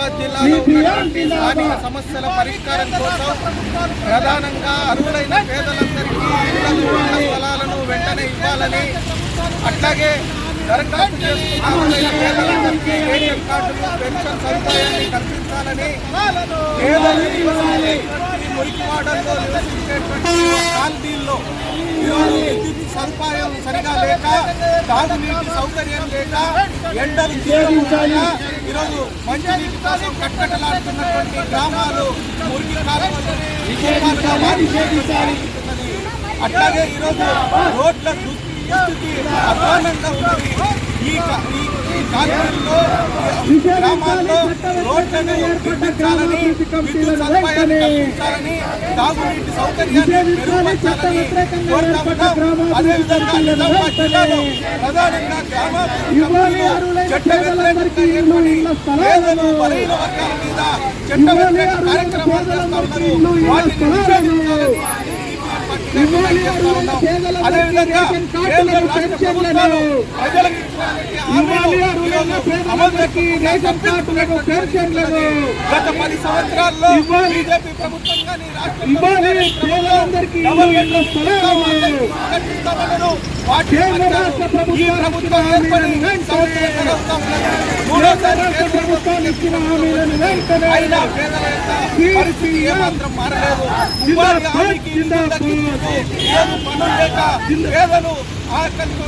ఆదిలాబాద్ జిల్లాలో ఉన్నటువంటి స్థానిక సమస్యల పరిష్కారం కోసం ప్రధానంగా అర్హులైన పేదలందరికీ ఇళ్ళను ఇళ్ళ స్థలాలను వెంటనే ఇవ్వాలని అట్లాగే దరఖాస్తు చేసుకున్న అర్హులైన పేదలందరికీ రేషన్ కార్డులు పెన్షన్ సదుపాయాన్ని కల్పించాలని మురికివాడల్లో నివసించేటువంటి ఈరోజు విద్యుత్ సదుపాయం సరిగా లేక తాగునీటి సౌకర్యం లేక ఎండలు తీవ్రంగా ఈరోజు మంచినీటి కోసం కట్టకలాడుతున్నటువంటి గ్రామాలు మురికి కాలువలని అట్లాగే ఈరోజు రోడ్ల దుస్థితి అధ్వానంగా ఉన్నది. ఈ కాలనీల్లో గ్రామాల్లో రోడ్లను నిర్మించాలని విద్యుత్ సదుపాయాన్ని కల్పించాలని తాగునీటి సౌకర్యాన్ని మెరుగుపరచాలని కోరుతా ఉన్నాం అదేవిధంగా నిజామాబాద్ జిల్లాలో ప్రధానంగా గ్రామాభివృద్ధి కమిటీలు చట్ట వ్యతిరేకంగా ఏర్పడి పేదలు బలహీన వర్గాల మీద చట్ట వ్యతిరేక కార్యక్రమాలు చేస్తా ఉన్నారు. వాటిని నిషేధించాలని అదేవిధంగా కేంద్ర రాష్ట్ర ప్రభుత్వాలు ప్రజలకు గత పది సంవత్సరాల్లో. బీజేపీ ప్రభుత్వం కానీ రాష్ట్ర పరిస్థితి ఏమాత్రం మారలేదు. ఉపాధి హామీకి పనులు లేక పేదలు ఆకలితో